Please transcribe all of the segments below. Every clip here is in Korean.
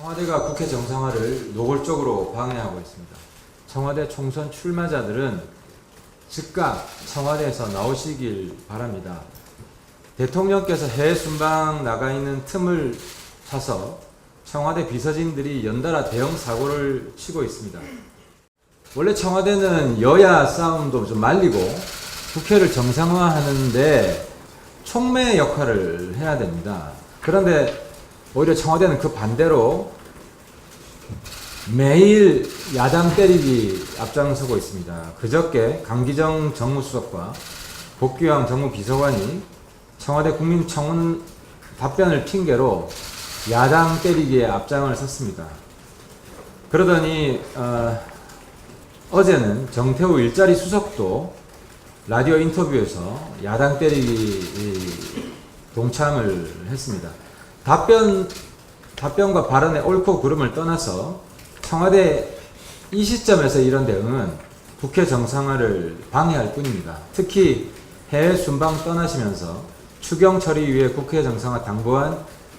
청와대가 국회 정상화를 노골적으로 방해하고 있습니다. 청와대 총선 출마자들은 즉각 청와대에서 나오시길 바랍니다. 대통령께서 해외 순방 나가 있는 틈을 타서 청와대 비서진들이 연달아 대형 사고를 치고 있습니다. 원래 청와대는 여야 싸움도 좀 말리고 국회를 정상화하는데 촉매 역할을 해야 됩니다. 그런데 오히려 청와대는 그 반대로 매일 야당 때리기 앞장서고 있습니다. 그저께 강기정 정무수석과 복귀왕 정무비서관이 청와대 국민청원 답변을 핑계로 야당 때리기에 앞장을 섰습니다. 그러더니 어, 어제는 정태우 일자리 수석도 라디오 인터뷰에서 야당 때리기 이, 동참을 했습니다. 답변 답변과 발언의 옳고 그름을 떠나서 청와대 이 시점에서 이런 대응은 국회 정상화를 방해할 뿐입니다. 특히 해외 순방 떠나시면서 추경 처리 위해 국회 정상화 당부한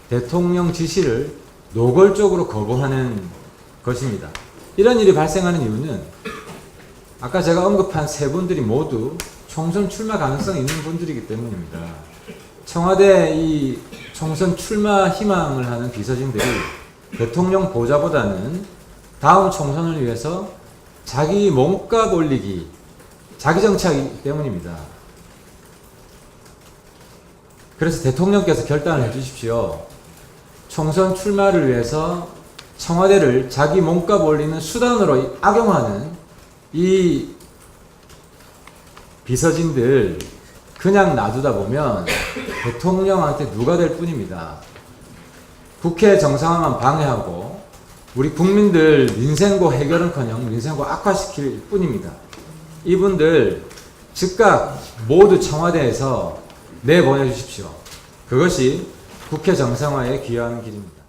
대통령 지시를 노골적으로 거부하는 것입니다. 이런 일이 발생하는 이유는 아까 제가 언급한 세 분들이 모두 총선 출마 가능성이 있는 분들이기 때문입니다. 청와대 이 총선 출마 희망을 하는 비서진들이 대통령 보좌보다는 다음 총선을 위해서 자기 몸값 올리기, 자기 정치하기 때문입니다. 그래서 대통령께서 결단을 해주십시오. 총선 출마를 위해서 청와대를 자기 몸값 올리는 수단으로 악용하는 이 비서진들 그냥 놔두다 보면 대통령한테 누가 될 뿐입니다. 국회 정상화만 방해하고 우리 국민들 민생고 해결은커녕 민생고 악화시킬 뿐입니다. 이분들 즉각 모두 청와대에서 내보내 주십시오. 그것이 국회 정상화에 기여하는 길입니다.